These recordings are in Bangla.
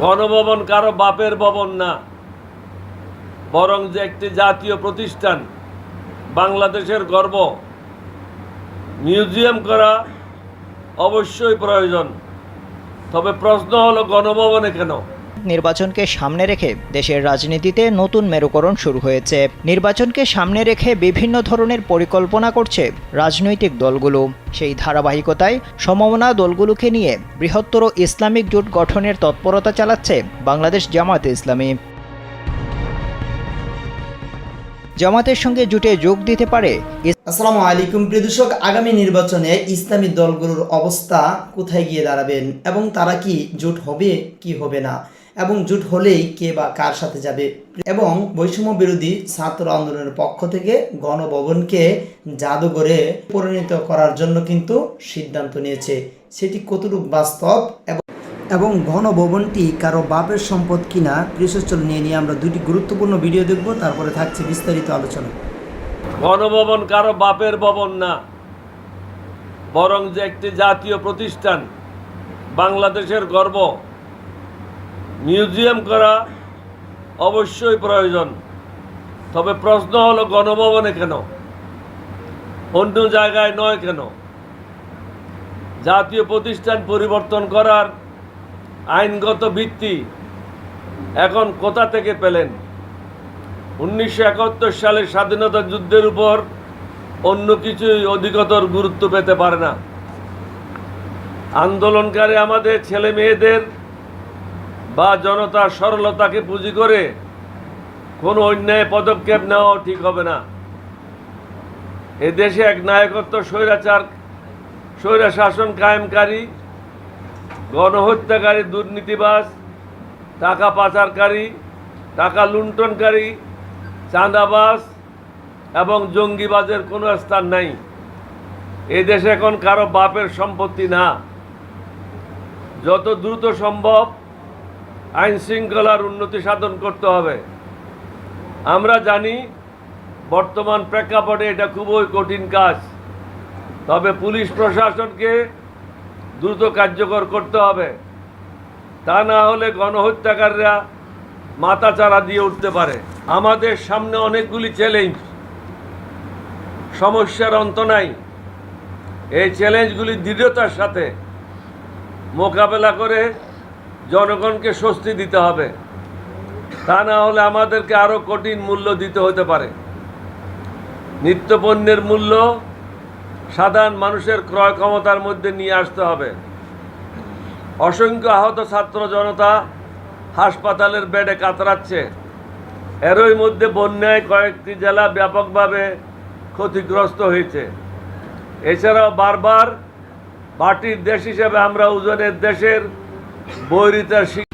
গণভবন কারও বাপের ভবন না। বরং যে একটি জাতীয় প্রতিষ্ঠান, বাংলাদেশের গর্ব। মিউজিয়াম করা অবশ্যই প্রয়োজন। তবে প্রশ্ন হলো, গণভবনে কেন? নির্বাচনকে সামনে রেখে দেশের রাজনীতিতে নতুন মেরুকরণ শুরু হয়েছে। নির্বাচনকে সামনে রেখে বিভিন্ন ধরনের পরিকল্পনা করছে রাজনৈতিক দলগুলো। সেই ধারাবাহিকতায় সমমনা দলগুলোকে নিয়ে বৃহত্তর ইসলামিক জোট গঠনের তৎপরতা চালাচ্ছে বাংলাদেশ জামাতে ইসলামী। জামাতের সঙ্গে জুটে যোগ দিতে পারে আসসালামু আলাইকুম, প্রিয় দর্শক, আগামী নির্বাচনে ইসলামী দলগুলোর অবস্থা কোথায় গিয়ে দাঁড়াবেন এবং তারা কি জোট হবে, কি হবে না? এবং জোট হলেই কে বা কার সাথে যাবে। এবং বৈষম্য বিরোধী ছাত্র আন্দোলনের পক্ষ থেকে গণভবনকে জাদুঘরে পরিণত করার জন্য কিন্তু সিদ্ধান্ত নিয়েছে। সেটি কতটুকু বাস্তব এবং এবং ঘনভবনটি কারও বাপের সম্পদ কিনা কৃষিচল নিয়ে নিয়ে আমরা দুটি গুরুত্বপূর্ণ ভিডিও দেখব, তারপরে থাকছে বিস্তারিত আলোচনা। গণভবন কারও বাপের ভবন না, বরং যে একটি জাতীয় প্রতিষ্ঠান, বাংলাদেশের গর্ব। মিউজিয়াম করা অবশ্যই প্রয়োজন। তবে প্রশ্ন হলো, গণভবনে কেন? অন্য জায়গায় নয় কেন? জাতীয় প্রতিষ্ঠান পরিবর্তন করার আইনগত ভিত্তি এখন কোথা থেকে পেলেন? উনিশশো একাত্তর সালের স্বাধীনতা যুদ্ধের উপর অন্য কিছুই অধিকতর গুরুত্ব পেতে পারে না। আন্দোলনকারী আমাদের ছেলে মেয়েদের বা জনতার সরলতাকে পুঁজি করে কোনো অন্যায় পদক্ষেপ নেওয়া ঠিক হবে না। এদেশে এক নায়কত্ব স্বৈরাচার স্বৈরা শাসন কায়েমকারী, গণহত্যাকারী, দুর্নীতিবাজ, টাকা পাচারকারী, টাকা লুণ্ঠনকারী, চাঁদাবাজ এবং জঙ্গিবাজের কোনো স্থান নাই। এ দেশে এখন কারও বাপের সম্পত্তি না। যত দ্রুত সম্ভব আইন শৃঙ্খলার উন্নতি সাধন করতে হবে। আমরা জানি বর্তমান প্রেক্ষাপটে এটা খুবই কঠিন কাজ। তবে পুলিশ প্রশাসনকে দ্রুত কার্যকর করতে হবে। তা না হলে গণহত্যাকারীরা মাথাচাড়া দিয়ে উঠতে পারে। আমাদের সামনে অনেকগুলি চ্যালেঞ্জ সমস্যার অন্ত নাই। এই চ্যালেঞ্জগুলি দৃঢ়তার সাথে মোকাবেলা করে জনগণকে স্বস্তি দিতে হবে। তা না হলে আমাদেরকে আরও কঠিন মূল্য দিতে হতে পারে। নিত্যপণ্যের মূল্য সাধারণ মানুষের ক্রয় ক্ষমতার মধ্যে নিয়ে আসতে হবে। অসংখ্য আহত ছাত্র জনতা হাসপাতালের বেডে কাতরাচ্ছে। এরই মধ্যে বন্যায় কয়েকটি জেলা ব্যাপকভাবে ক্ষতিগ্রস্ত হয়েছে। এছাড়াও বারবার মাটির দেশ হিসেবে আমরা ওজনের দেশের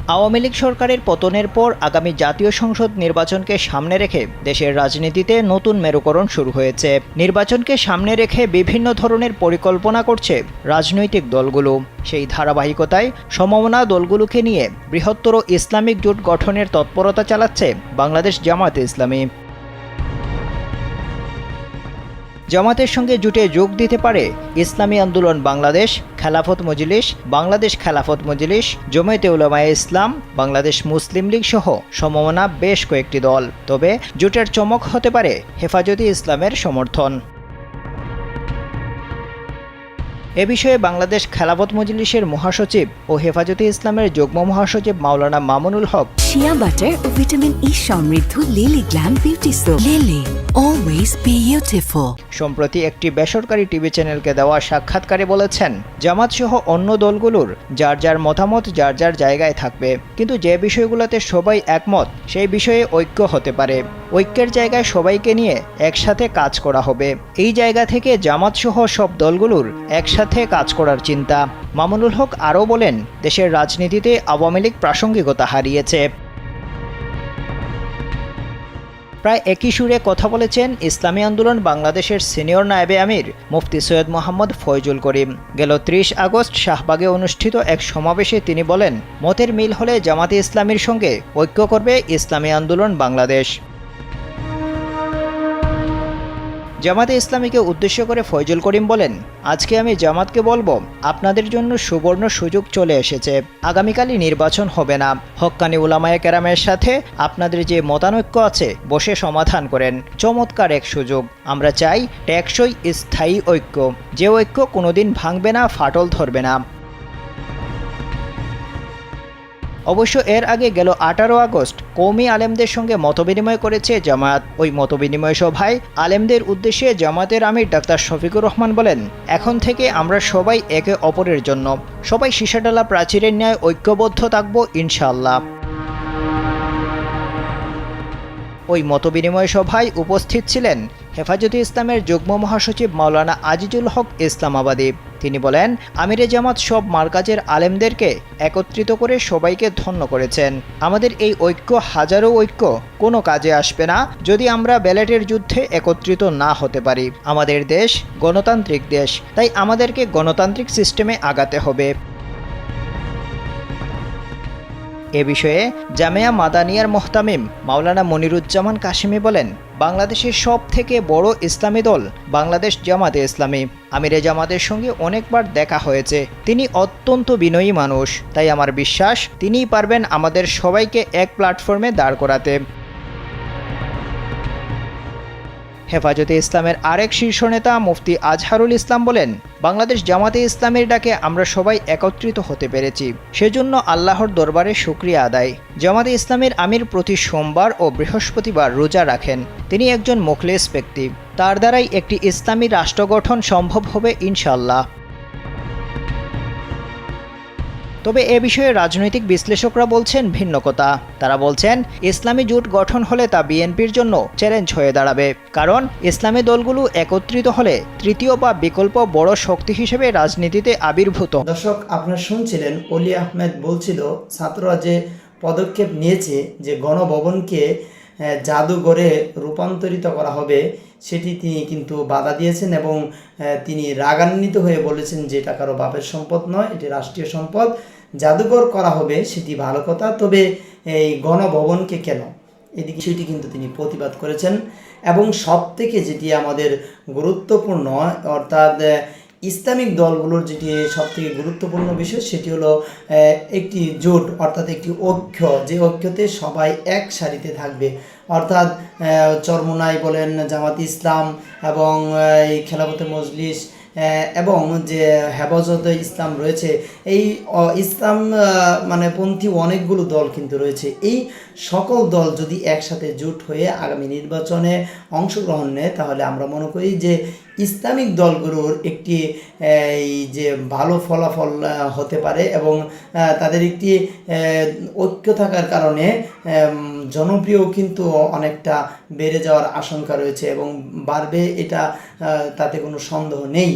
আওয়ামী লীগ সরকারের পতনের পর আগামী জাতীয় সংসদ নির্বাচনকে সামনে রেখে দেশের রাজনীতিতে নতুন মেরুকরণ শুরু হয়েছে। নির্বাচনকে সামনে রেখে বিভিন্ন ধরনের পরিকল্পনা করছে রাজনৈতিক দলগুলো। সেই ধারাবাহিকতায় সমমনা দলগুলোকে নিয়ে বৃহত্তর ইসলামিক জোট গঠনের তৎপরতা চালাচ্ছে বাংলাদেশ জামাতে ইসলামী। জামাতের সঙ্গে জুটে যোগ দিতে পারে ইসলামী আন্দোলন বাংলাদেশ, খেলাফত মজলিস, বাংলাদেশ খেলাফত মজলিস জমায়েতে উলামায়ে ইসলাম, বাংলাদেশ মুসলিম লীগ সহ সমমনা বেশ কয়েকটি দল। তবে জোটের চমক হতে পারে হেফাজতে ইসলামের সমর্থন। এ বিষয়ে বাংলাদেশ খেলাফত মজলিসের মহাসচিব ও হেফাজতে ইসলামের যুগ্ম মহাসচিব মাওলানা মামুনুল হক। শিয়া বাটার ও ভিটামিন ই সমৃদ্ধ Lily glam beauty soap. Lily always beautiful সম্প্রতি একটি বেসরকারি টিভি চ্যানেলকে দেওয়া সাক্ষাৎকারে বলেছেন জামাত সহ অন্য দলগুলোর যার যার মতামত যার যার জায়গায় থাকবে। কিন্তু যে বিষয়গুলোতে সবাই একমত সেই বিষয়ে ঐক্য হতে পারে। ঐক্যের জায়গায় সবাইকে নিয়ে একসাথে কাজ করা হবে। এই জায়গা থেকে জামাত সহ সব দলগুলোর একসাথে কাজ করার চিন্তা। মামুনুল হক আরও বলেন, দেশের রাজনীতিতে আওয়ামী লীগ প্রাসঙ্গিকতা হারিয়েছে। প্রায় একই সুরে কথা বলেছেন ইসলামী আন্দোলন বাংলাদেশের সিনিয়র নায়েবে আমির মুফতি সৈয়দ মোহাম্মদ ফয়জুল করিম। গেল ত্রিশ আগস্ট শাহবাগে অনুষ্ঠিত এক সমাবেশে তিনি বলেন, মতের মিল হলে জামাতে ইসলামীর সঙ্গে ঐক্য করবে ইসলামী আন্দোলন বাংলাদেশ। জামাতে ইসলামীকে উদ্দেশ্য করে ফয়জুল করিম বলেন, আজকে আমি জামাতকে বলব, আপনাদের জন্য সুবর্ণ সুযোগ চলে এসেছে। আগামীকালই নির্বাচন হবে না। হক্কানি উলামায়া কেরামের সাথে আপনাদের যে মতানৈক্য আছে, বসে সমাধান করেন। চমৎকার এক সুযোগ। আমরা চাই টেকসই স্থায়ী ঐক্য। যে ঐক্য কোনোদিন ভাঙবে না, ফাটল ধরবে না। অবশ্য এর আগে গেল আঠারো আগস্ট কৌমি আলেমদের সঙ্গে মতবিনিময় করেছে জামায়াত। ওই মতবিনিময় সভায় আলেমদের উদ্দেশ্যে জামাতের আমির ডাক্তার শফিকুর রহমান বলেন, এখন থেকে আমরা সবাই একে অপরের জন্য। সবাই সীসাডালা প্রাচীরের ন্যায় ঐক্যবদ্ধ থাকব, ইনশাআল্লাহ। ওই মতবিনিময় সভায় উপস্থিত ছিলেন হেফাজতে ইসলামের যুগ্ম মহাসচিব মাওলানা আজিজুল হক ইসলামাবাদী। তিনি বলেন, আমিরে জামাত সব মার্কাজের আলেমদেরকে একত্রিত করে সবাইকে ধন্য করেছেন। আমাদের এই ঐক্য হাজারো ঐক্য, কোনো কাজে আসবে না যদি আমরা ব্যালেটের যুদ্ধে একত্রিত না হতে পারি। আমাদের দেশ গণতান্ত্রিক দেশ, তাই আমাদেরকে গণতান্ত্রিক সিস্টেমে আগাতে হবে। এ বিষয়ে জামেয়া মাদানিয়ার মোহতামিম মাওলানা মনিরুজ্জামান কাশিমি বলেন, বাংলাদেশের সব থেকে বড় ইসলামী দল বাংলাদেশ জামাতে ইসলামী। আমিরে জামাতের সঙ্গে অনেকবার দেখা হয়েছে। তিনি অত্যন্ত বিনয়ী মানুষ। তাই আমার বিশ্বাস, তিনিই পারবেন আমাদের সবাইকে এক প্ল্যাটফর্মে দাঁড় করাতে। হেফাজতে ইসলামের আরেক শীর্ষ নেতা মুফতি আজহারুল ইসলাম বলেন, বাংলাদেশ জামাতে ইসলামের ডাকে আমরা সবাই একত্রিত হতে পেরেছি। সেজন্য আল্লাহর দরবারে শুক্রিয়া আদায়। জামাতে ইসলামের আমির প্রতি সোমবার ও বৃহস্পতিবার রোজা রাখেন। তিনি একজন মুখলেস ব্যক্তি। তার দ্বারাই একটি ইসলামী রাষ্ট্র গঠন সম্ভব হবে ইনশাল্লাহ তবে এ বিষয়ে রাজনৈতিক বিশ্লেষকরা বলছেন ভিন্ন কথা তারা বলছেন, ইসলামী জোট গঠন হলে তা বিএনপির জন্য চ্যালেঞ্জ হয়ে দাঁড়াবে। কারণ, ইসলামী দলগুলো একত্রিত হলে তৃতীয় বা বিকল্প বড় শক্তি হিসেবে রাজনীতিতে আবির্ভূত দর্শক, আপনারা শুনছিলেন অলি আহমেদ বলছিল, ছাত্ররা যে পদক্ষেপ নিয়েছে যে গণভবনকে জাদুঘরে রূপান্তরিত করা হবে, সেটি তিনি কিন্তু বাধা দিয়েছেন এবং তিনি রাগান্বিত হয়ে বলেছেন যে এটা কারও বাপের সম্পদ নয়, এটি রাষ্ট্রীয় সম্পদ। জাদুঘর করা হবে, সেটি ভালো কথা। তবে এই গণভবনকে কেন? এদিকে সেটি কিন্তু তিনি প্রতিবাদ করেছেন। এবং সব থেকে যেটি আমাদের গুরুত্বপূর্ণ, অর্থাৎ ইসলামিক দলগুলোর যেটি সব থেকে গুরুত্বপূর্ণ বিষয়, সেটি হলো একটি জোট, অর্থাৎ একটি ঐক্য। যে ঐক্যতে সবাই এক সারিতে থাকবে। অর্থাৎ চরমোনাই বলেন জামাত ইসলাম এবং এই খেলাফতে মজলিস এবং যে হেফাজতে ইসলাম রয়েছে, এই ইসলাম মানে পন্থী অনেকগুলো দল কিন্তু রয়েছে। এই সকল দল যদি একসাথে জোট হয়ে আগামী নির্বাচনে অংশগ্রহণ নেয়, তাহলে আমরা মনে করি যে ইসলামিক দলগুলোর একটি এই যে ভালো ফলাফল হতে পারে এবং তাদের একটি ঐক্য থাকার কারণে জনপ্রিয় কিন্তু অনেকটা বেড়ে যাওয়ার আশঙ্কা রয়েছে এবং বাড়বে এটা তাতে কোনো সন্দেহ নেই।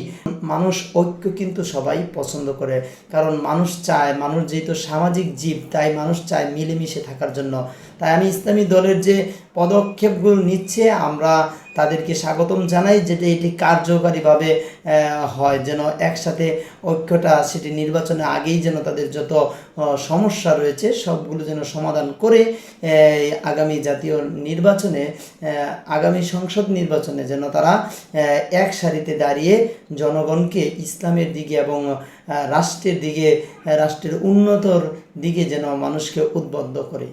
মানুষ ঐক্য কিন্তু সবাই পছন্দ করে, কারণ মানুষ চায়, মানুষ যেহেতু সামাজিক জীব, তাই মানুষ চায় মিলেমিশে থাকার জন্য। তাই আমি ইসলামী দলের যে পদক্ষেপগুলো নিচ্ছে, আমরা তাদেরকে স্বাগতম জানাই যেটা এটি কার্যকারীভাবে হয়, যেন একসাথে ঐক্যটা, সেটি নির্বাচনে আগেই যেন তাদের যত সমস্যা রয়েছে, সবগুলো যেন সমাধান করে আগামী জাতীয় নির্বাচনে আগামী সংসদ নির্বাচনে যেন তারা এক সারিতে দাঁড়িয়ে জনগণকে ইসলামের দিকে এবং রাষ্ট্রের দিকে, রাষ্ট্রের উন্নতর দিকে যেন মানুষকে উদ্বুদ্ধ করে।